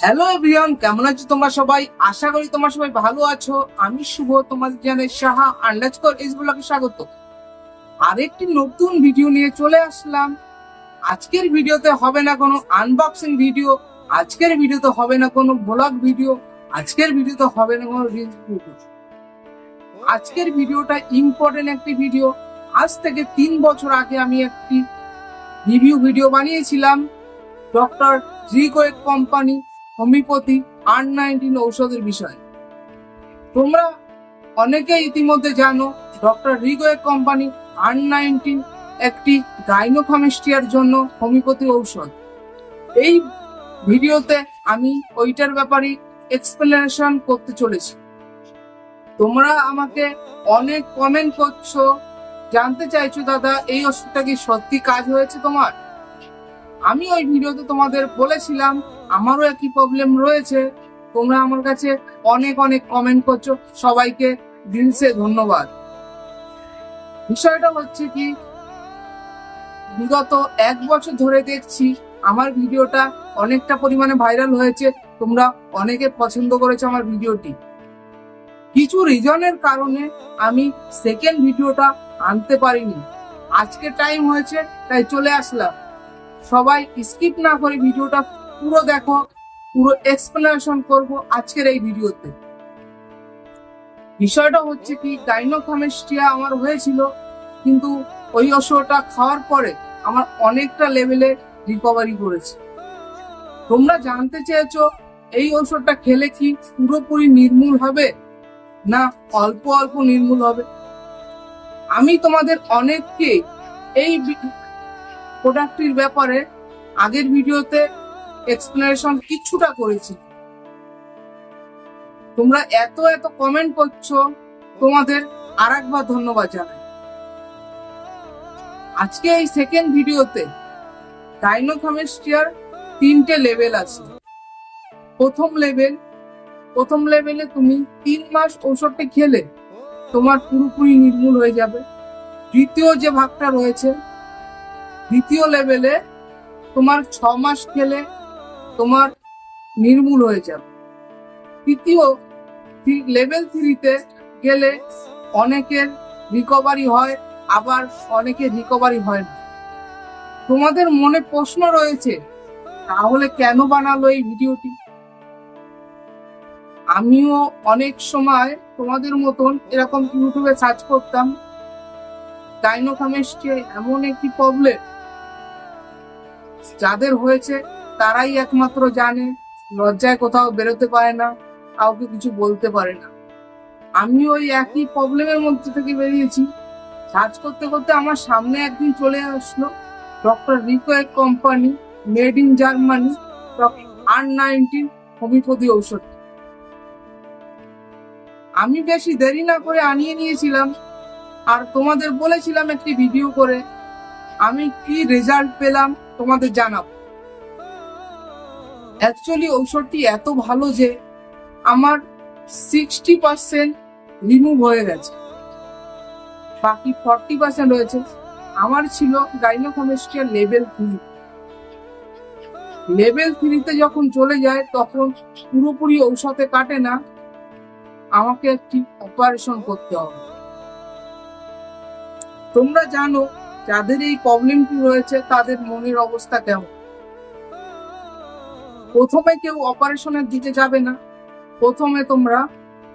Hello everyone কেমন আছো তোমরা সবাই? আশা করি তোমরা সবাই ভালো আছো। আমি শুভ, তোমাদের জানে সাহা আন্ডারস্কোর এস ব্লগে স্বাগত। আরেকটি নতুন ভিডিও নিয়ে চলে আসলাম। আজকের ভিডিওতে হবে না কোনো আনবক্সিং ভিডিও আজকের ভিডিওতে হবে না কোনো ব্লগ ভিডিও আজকের ভিডিওতে হবে না কোনো রিলস ভিডিও আজকের ভিডিওটা ইম্পর্টেন্ট একটি ভিডিও আজ থেকে তিন বছর আগে আমি একটি রিভিউ ভিডিও বানিয়েছিলাম doctor Reckeweg company homeopathy R nineteen ঔষধের বিষয়। তোমরা অনেকে ইতিমধ্যে জানো, doctor Reckeweg company R nineteen একটি গাইনোফামিস্টিয়ার জন্য হোমিওপ্যাথি ঔষধ। এই ভিডিওতে আমি ওইটার ব্যাপারে এক্সপ্লেনেশন করতে চলেছি। তোমরা আমাকে অনেক কমেন্ট করছ, জানতে চাইছো দাদা, এই ওষুধটা কি সত্যি কাজ হয়েছে তোমার? আমি ওই ভিডিওতে তোমাদের বলেছিলাম, আমারও একই প্রবলেম রয়েছে। তোমরা আমার কাছে অনেক অনেক কমেন্ট করছ। সবাইকে দিনসে ধন্যবাদ। বিষয়টা হচ্ছে কি, বিগত এক বছর ধরে দেখছি আমার ভিডিওটা অনেকটা পরিমাণে ভাইরাল হয়েছে। তোমরা অনেকে পছন্দ করেছ আমার ভিডিওটি। কিছু রিজনের কারণে আমি সেকেন্ড ভিডিওটা আনতে পারিনি। আজকে টাইম হয়েছে, তাই চলে আসলাম। সবাই স্কিপ না করে ভিডিওটা পুরো দেখো, পুরো এক্সপ্লেনেশন করব আজকের এই ভিডিওতে। বিষয়টা হচ্ছে কি গাইনোকমেস্টিয়া আমার হয়েছিল, কিন্তু ওই ওষুধটা খাওয়ার পরে আমার অনেকটা লেভেলে রিকভারি করেছে। তোমরা জানতে চেয়েছো, এই ওষুধটা খেলে কি পুরোপুরি নির্মূল হবে, না অল্প অল্প নির্মূল হবে? আমি তোমাদের অনেককে এই প্রোডাক্টটির ব্যাপারে আগের ভিডিওতে এক্সপ্লেনেশন কিছুটা করেছি। তোমরা এত এত কমেন্ট করছ, তোমাদের আর একবার ধন্যবাদ জানাই। আজকে এই সেকেন্ড ভিডিওতে গাইনোকমেস্টিয়ার তিনটে লেভেল আছে। প্রথম লেভেল প্রথম লেভেলে তুমি তিন মাস ঔষধটা খেলে, তোমার পুরোপুরি নির্মূল হয়ে যাবে। দ্বিতীয় যে ভাগটা রয়েছে দ্বিতীয় লেভেলে তোমার ছ মাস খেলে তোমার নির্মূল হয়ে যাবে। তৃতীয় লেভেল থ্রিতে গেলে অনেকের রিকভারি হয়, আবার অনেকের রিকভারি হয় না। তোমাদের মনে প্রশ্ন রয়েছে, তাহলে কেন বানালো এই ভিডিওটি আমিও অনেক সময় তোমাদের মতন এরকম ইউটিউবে সার্চ করতাম। গাইনোকামেস্ট্রি এমন একটি প্রবলেম যাদের হয়েছে, তারাই একমাত্র জানে, লজ্জায় কোথাও বেরোতে পারে না, কাউকে কিছু বলতে পারে না। আমি ওই একই প্রবলেমের মধ্যে থেকে বেরিয়েছি। সার্চ করতে করতে আমার সামনে একদিন চলে আসলো doctor Reckeweg company made in Germany R nineteen homeopathy ঔষধ। আমি বেশি দেরি না করে আনিয়ে নিয়েছিলাম। আর তোমাদের বলেছিলাম একটি ভিডিও করে। আমি কি রেজাল্ট পেলাম তোমাদের জানাব অ্যাকচুয়ালি ঔষধটি এত ভালো যে আমার সিক্সটি পার্সেন্ট রিমুভ হয়ে গেছে। বাকি ফর্টি পার্সেন্ট রয়েছে। আমার ছিল গাইনোকমেস্ট্রিয়ার লেভেল থ্রি লেভেল থ্রিতে যখন চলে যায়, তখন পুরোপুরি ঔষধে কাটে না। আমাকে একটি অপারেশন করতে হবে। তোমরা জানো যাদের এই প্রবলেমটি রয়েছে, তাদের মনের অবস্থা কেমন? প্রথমে কেউ অপারেশনের দিকে যাবে না। প্রথমে তোমরা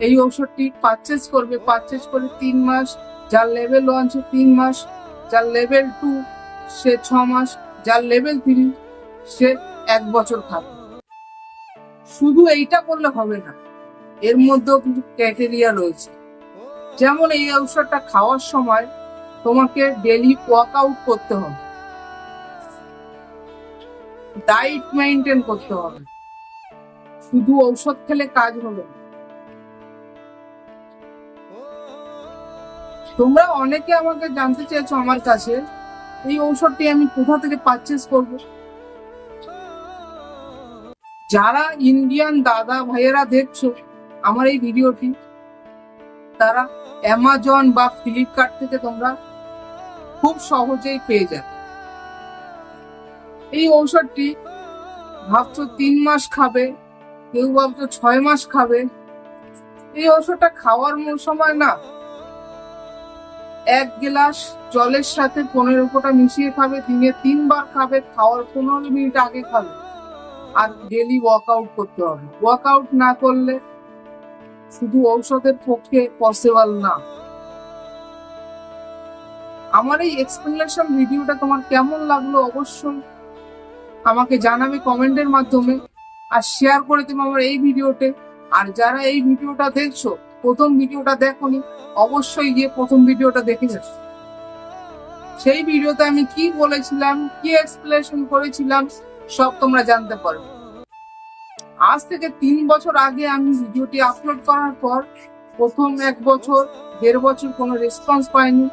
এই ঔষধটি পারচেস করবে। পারচেস করে তিন মাস, যার লেভেল ওয়ান সে তিন মাস, যার লেভেল টু সে ছ মাস, যার লেভেল থ্রি সে এক বছর খাবে শুধু এইটা করলে হবে না, এর মধ্যেও কিছু ক্যাটেরিয়া রয়েছে। যেমন এই ঔষধটা খাওয়ার সময় তোমাকে ডেলি ওয়ার্কআউট করতে হবে। ডায়েট মেনটেন করতে হবে। শুধু ঔষধ খেলে কাজ হবে তোমরা অনেকে আমাকে জানতে চেয়েছো আমার কাছে, এই ঔষধটি আমি কোথা থেকে পারচেস করব? যারা ইন্ডিয়ান দাদা ভাইয়েরা দেখছ আমার এই ভিডিওটি তারা অ্যামাজন বা ফ্লিপকার্ট থেকে তোমরা খুব সহজেই পেয়ে যাবে। এই ঔষধটি ভাবছ তিন মাস খাবে, কেউ ভাবছ ছয় মাস খাবে। এই ওষুধটা খাওয়ার মূল সময় না, এক গ্লাস জলের সাথে পনেরো ফোঁটা মিশিয়ে খাবে, দিনে তিনবার খাবে, খাওয়ার পনেরো মিনিট আগে খাবে। আর ডেলি ওয়ার্কআউট করতে হবে। ওয়ার্কআউট না করলে শুধু ঔষধের পক্ষে পসিবল না। আমার এই এক্সপ্লেনেশন ভিডিওটা তোমার কেমন লাগল অবশ্যই আমাকে জানাবে কমেন্টের মাধ্যমে আর শেয়ার করে দেবে আমার এই ভিডিওতে আর যারা এই ভিডিওটা দেখছ, প্রথম ভিডিওটা দেখোনি, অবশ্যই গিয়ে প্রথম ভিডিওটা দেখে যাস সেই ভিডিওতে আমি কি বলেছিলাম, কি এক্সপ্লেনেশন করেছিলাম, সব তোমরা জানতে পারবে আজ থেকে তিন বছর আগে আমি ভিডিওটি আপলোড করার পর প্রথম এক বছর, দেড় বছর কোনো রেসপন্স পাইনি।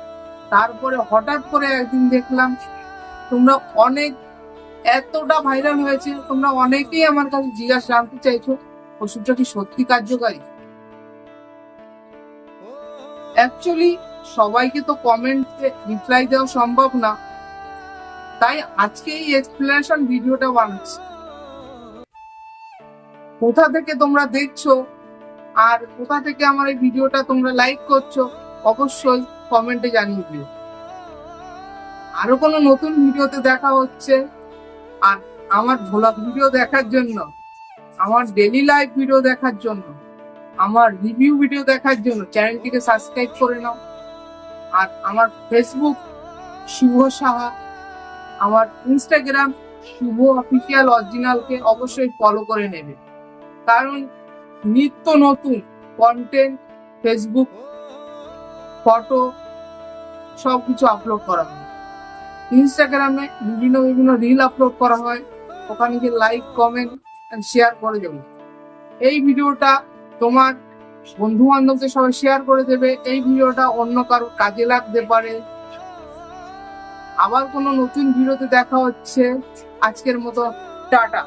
তারপরে হঠাৎ করে একদিন দেখলাম তোমরা অনেক এতটা ভাইরাল হয়েছে, তোমরা অনেকেই আমার কাছে জিজ্ঞাসা জানতে চাইছো, ওষুধটা কি সত্যি কার্যকারী? অ্যাকচুয়ালি সবাইকে তো কমেন্টে রিপ্লাই দেওয়া সম্ভব না। তাই আজকে এই এক্সপ্লেনেশন ভিডিওটা বানাচ্ছি। কোথা থেকে তোমরা দেখছ? আর কোথা থেকে আমার এই ভিডিওটা তোমরা লাইক করছ? অবশ্যই কমেন্টে জানিয়ে দিও। আরও কোনো নতুন ভিডিওতে দেখা হচ্ছে, আর আমার ভ্লগ ভিডিও দেখার জন্য, আমার ডেলি লাইফ ভিডিও দেখার জন্য, আমার রিভিউ ভিডিও দেখার জন্য চ্যানেলটিকে সাবস্ক্রাইব করে নাও। আর আমার ফেসবুক শুভ সাহা। আমার ইনস্টাগ্রাম শুভ অফিসিয়াল অরিজিনালকে অবশ্যই ফলো করে নেবে। কারণ নিত্য নতুন কন্টেন্ট ফেসবুক ফটো সব কিছু আপলোড করা হয়। ইনস্টাগ্রামে বিভিন্ন বিভিন্ন রিল আপলোড করা হয়। ওখানে গিয়ে লাইক কমেন্ট শেয়ার করে দেবে। এই ভিডিওটা তোমার বন্ধু বান্ধবদের সবাই শেয়ার করে দেবে। এই ভিডিওটা অন্য কারও কাজে লাগতে পারে। আবার কোনো নতুন ভিডিওতে দেখা হচ্ছে। আজকের মতো টাটা।